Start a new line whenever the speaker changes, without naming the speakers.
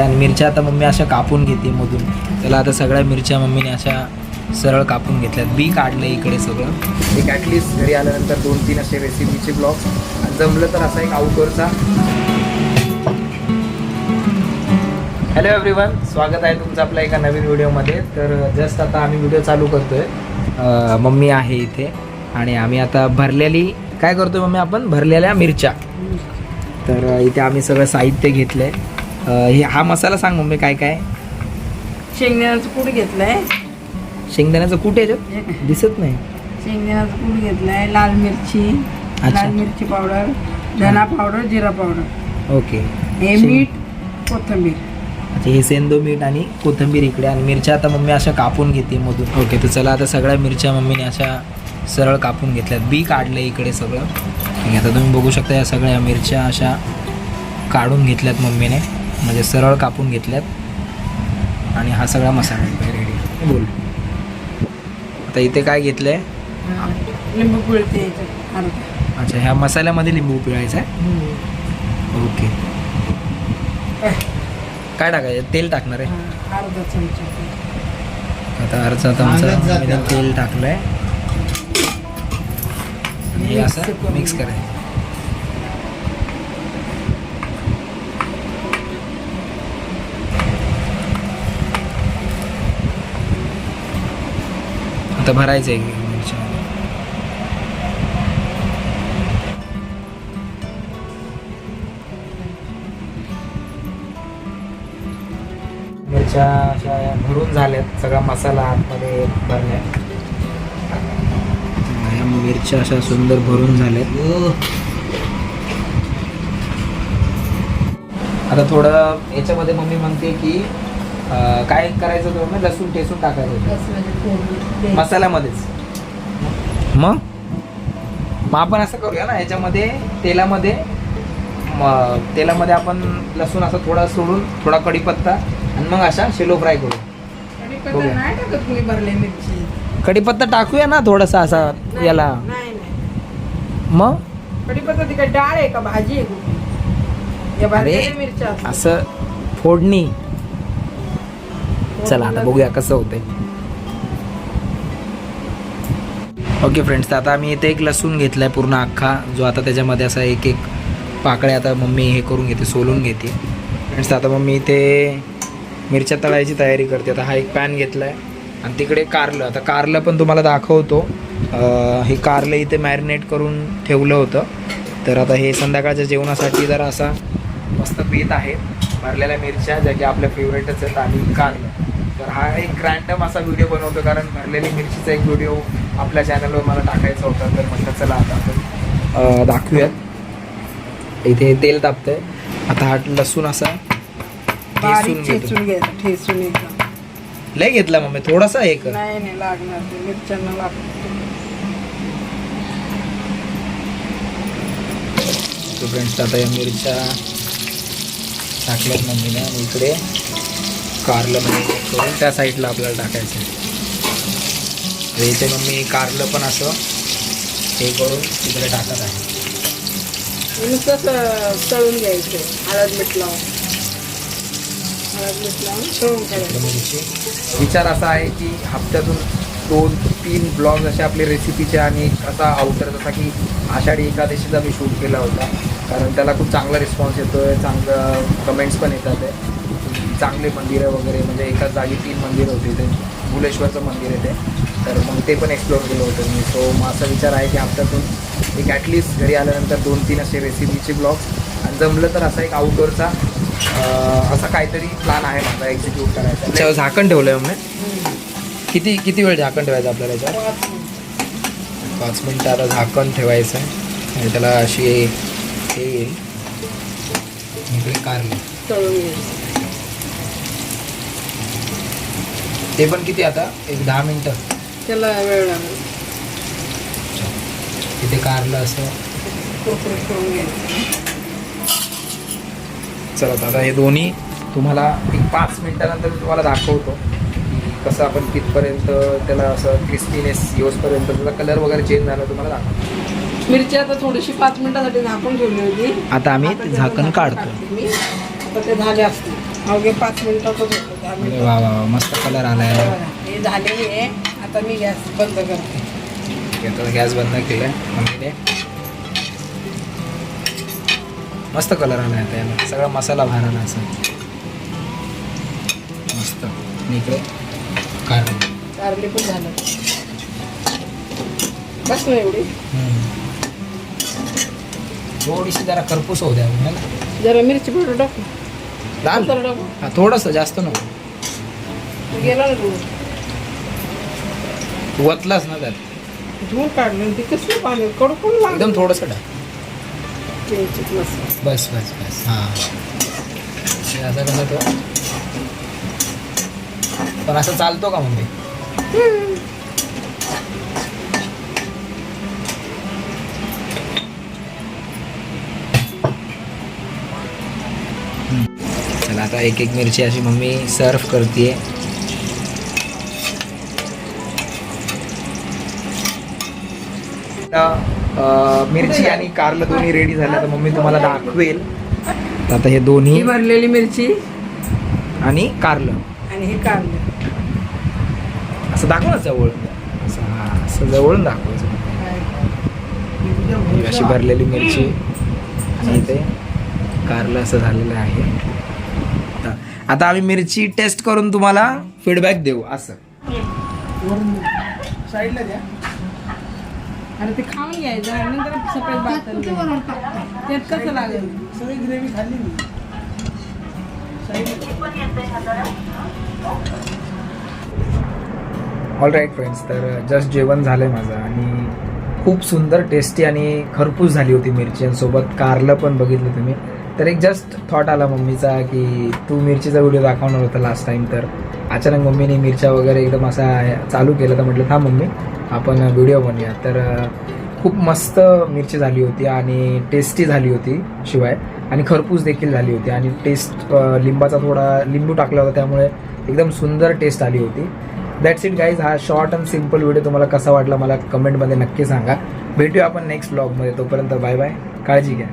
आणि मिरच्या आता मम्मी अशा कापून घेते मधून. त्याला आता सगळ्या मिरच्या मम्मीने अशा सरळ कापून घेतल्यात. बी काढलं इकडे सगळं. एक ॲटलिस्ट घरी आल्यानंतर दोन तीन असे रेसिपीचे ब्लॉग जमलं तर असा एक आउटडोअरचा हॅलो एव्हरीवन स्वागत आहे तुमचं आपल्या एका नवीन व्हिडिओमध्ये. तर जस्ट आता आम्ही व्हिडिओ चालू करतोय. मम्मी आहे इथे. आणि आम्ही आता भरलेली काय करतोय मम्मी आपण? भरलेल्या मिरच्या. तर इथे आम्ही सगळं साहित्य घेतलंय. आहे हे हा मसाला सांग मम्मी काय काय?
शेंगदाण्याचं कूट घेतलंय.
शेंगदाण्याचं कुठे याच्यात? दिसत नाही.
शेंगदाण्याचं कूट घेतलंय लाल मिरची
अच्छा.
लाल मिरची पावडर धना पावडर जिरा पावडर.
ओके.
हे
शेंग-
मीठ कोथिंबीर.
अच्छा हे सेंदो मीठ आणि कोथिंबीर इकडे आणि मिरच्या आता मम्मी अशा कापून घेते मधून. ओके तर चला आता सगळ्या मिरच्या मम्मीने अशा सरळ कापून घेतल्यात. बी काढलं इकडे सगळं. आहे आता तुम्ही बघू शकता या सगळ्या मिरच्या अशा काढून घेतल्यात मम्मीने. म्हणजे सरळ कापून घेतल्यात. आणि हा सगळा मसाला रेडी बोल. आता इथे काय घेतलंय?
लिंबू पिळते
अच्छा ह्या मसाल्यामध्ये लिंबू पिळायचा आहे? ओके. काय टाकायचं? तेल टाकणार आहे?
अर्धा चमचा.
आता अर्धा चमचा तेल टाकलंय. आणि हे असं मिक्स करायचं. आता भरायचं आहे मिरच्या मिरच्या अशा भरून झाल्यात. सगळा मसाला आतमध्ये भरलाय. मिरच्या अशा सुंदर भरून झाल्यात. आता थोडं याच्यामध्ये मम्मी म्हणते की अं, काय करायचं होतं मम्मी लसूण ठेसून टाकायचं होतं. मसाल्यामध्येच. मग? मग आपण असं करूया ना याच्यामध्ये तेलामध्ये म- तेलामध्ये आपण लसूण असं थोडा सोडून थोडा कढीपत्ता आणि मग अशा शेलो फ्राय करू.
कढीपत्ता
बघूया.
नाही टाकत तुम्ही भरले मिरची.
कढीपत्ता टाकूया ना थोडासा असा
नाही,
याला.
नाही. नाही
मग?
कढीपत्ता ती काय डाळ आहे का? भाजी आहे कुठली? या
अरे
भरलेल्या मिरच्या असतात.
असं फोडणी. चला आता बघूया कसं होतंय. ओके फ्रेंड्स तर आता आम्ही इथे एक लसूण घेतलाय पूर्ण अख्खा जो आता त्याच्यामध्ये असा एक एक पाकळ्या आता मम्मी हे करून घेते सोलून घेते. फ्रेंड्स आता मम्मी इथे मिरच्या तळायची तयारी करते. आता हा एक पॅन घेतलाय. आणि तिकडे कारलं. आता कारलं पण तुम्हाला दाखवतो. हे कारलं इथे मॅरिनेट करून ठेवलं होतं. तर आता हे संध्याकाळच्या जेवणासाठी जरा असा मस्त पीत आहे. भरलेल्या मिरच्या ज्या की आपल्या फेवरेटच आहेत आणि कारलं. तर हा एक रॅन्डम असा व्हिडिओ बनवतो कारण भरलेली मिरचीचा एक व्हिडिओ आपल्या चॅनलवर मला टाकायचा होता. तर म्हटलं चला आता आपण दाखवूयात. इथे तेल तापतंय. आता हा लसूण असा
घ्यायचं एकदम
लय घेतला मम्मी थोडासा एक
नाही नाही लागणार. मिरच्यांना लागतं
फ्रेंड्स आता या मिरच्या टाकल्यात मम्मीने. आणि इकडे कारलं म्हणजे करून त्या साईडला आपल्याला टाकायचं आहे. इथे मम्मी कारलं पण असं हे करून तिकडे टाकत आहे.
नुसतंच तळून घ्यायचं? हळद मीठ लावून. हळद मीठ लावून तळून
इकडे
करायचं
मिरची विचार असा आहे की हप्त्यातून दोन तीन ब्लॉग असे आपले रेसिपीचे आणि एक असा आउटर जसा की आषाढी एकादशीचा मी शूट केला होता. कारण त्याला खूप चांगला रिस्पॉन्स येतो आहे चांगलं कमेंट्स पण येतात आहे. चांगले मंदिरं वगैरे म्हणजे एकाच जागी तीन मंदिरं होती ते भुलेश्वरचं मंदिर आहे ते तर मग ते पण एक्सप्लोअर केलं होतं मी सो मग असा विचार आहे की हप्त्यातून एक ॲटलिस्ट घरी आल्यानंतर दोन तीन असे रेसिपीचे ब्लॉग्स आणि जमलं तर असा एक आउटडोअरचा असा काहीतरी प्लॅन आहे माझा एक्झिक्यूट करायचा झाकण ठेवलं आहे मग किती किती वेळ झाकण ठेवायचं आपल्याला याच्यावर
पाच मिनटं
आता झाकण ठेवायचं आहे आणि त्याला अशी हे येईल इकडे कारली
तळून घ्यायचं
ते पण किती आता? एक दहा मिनटं.
त्याला वेळ लागेल.
तिथे कारलं असं.
कुरकुरीत करून घ्यायचं.
चला आता हे दोन्ही तुम्हाला एक पाच मिनिटानंतर मी तुम्हाला दाखवतो की कसं आपण कितपर्यंत त्याला असं क्रिस्पीनेस येऊसपर्यंत त्याचा कलर वगैरे चेंज झाला तुम्हाला दाखवतो.
मिरची आता थोडीशी पाच मिनिटासाठी झाकून ठेवली होती.
आता आम्ही ते झाकण काढतो
मी. आता ते झाले असतील. अवघे पाच मिनिटातच होतं.
अरे
मिनिटं
वा वा वा मस्त कलर आलाय.
हे आहे. आता मी गॅस बंद करते.
गॅस बंद मम्मीने. मस्त कलर आला आता याला. सगळा मसाला बाहेर आला असं. मस्त. आणि इकडे कारली.
कारली पण झालं. बस ना एवढी.
थोडीशी जरा करपूस होऊ द्या है
जरा मिरची पावडर टाकू
लाल?
टाकू.
हा थोडंसं जास्त नको.
गेला ना तू
तू वतलास ना त्यात.
धुवून काढलं ते कसलं पाणी कडकून लागलं.
एकदम थोडंसं बस बस बस. हां. असं कसं तो? पण असं चालतो का हम्म. चला आता एक एक मिरची अशी मम्मी सर्व करते मिरची आणि कारलं दोन्ही रेडी झाल्या तर मम्मी तुम्हाला दाखवेल. आता हे दोन्ही.
भरलेली मिरची.
आणि कारलं.
आणि हे कारलं.
असं दाखव ना जवळ. असं असं जवळून दाखवायचं अशी भरलेली मिरची. आणि इथे कारलं असं झालेलं आहे. आता- आता आम्ही मिरची टेस्ट करून तुम्हाला फीडबॅक देऊ असं.
साईडला द्या. अरे ते खाऊन घ्यायचं आणि नंतर सफेद भात त्यात कसं लागेल? सगळी ग्रेव्ही खाल्ली मी.
ऑल राईट फ्रेंड्स तर जस्ट जेवण झालं आहे माझं आणि खूप सुंदर टेस्टी आणि खरपूस झाली होती मिरची आणि सोबत कारलं पण बघितलं तुम्ही. तर एक जस्ट थॉट आला मम्मीचा की तू मिरचीचा व्हिडिओ दाखवणार होता लास्ट टाइम तर अचानक मम्मीने मिरच्या वगैरे एकदम असा चालू केलं तर म्हटलं थांब मम्मी आपण व्हिडिओ बनवूया. तर खूप मस्त मिरची झाली होती आणि टेस्टी झाली होती शिवाय. आणि खरपूस देखील झाली होती आणि टेस्ट लिंबाचा थोडा लिंबू टाकला होता त्यामुळे एकदम सुंदर टेस्ट आली होती. दॅट्स इट गाईज हा शॉर्ट अँड सिंपल व्हिडिओ तुम्हाला कसा वाटला मला कमेंटमध्ये नक्की सांगा. भेटूया आपण नेक्स्ट ब्लॉगमध्ये तोपर्यंत बाय बाय काळजी घ्या.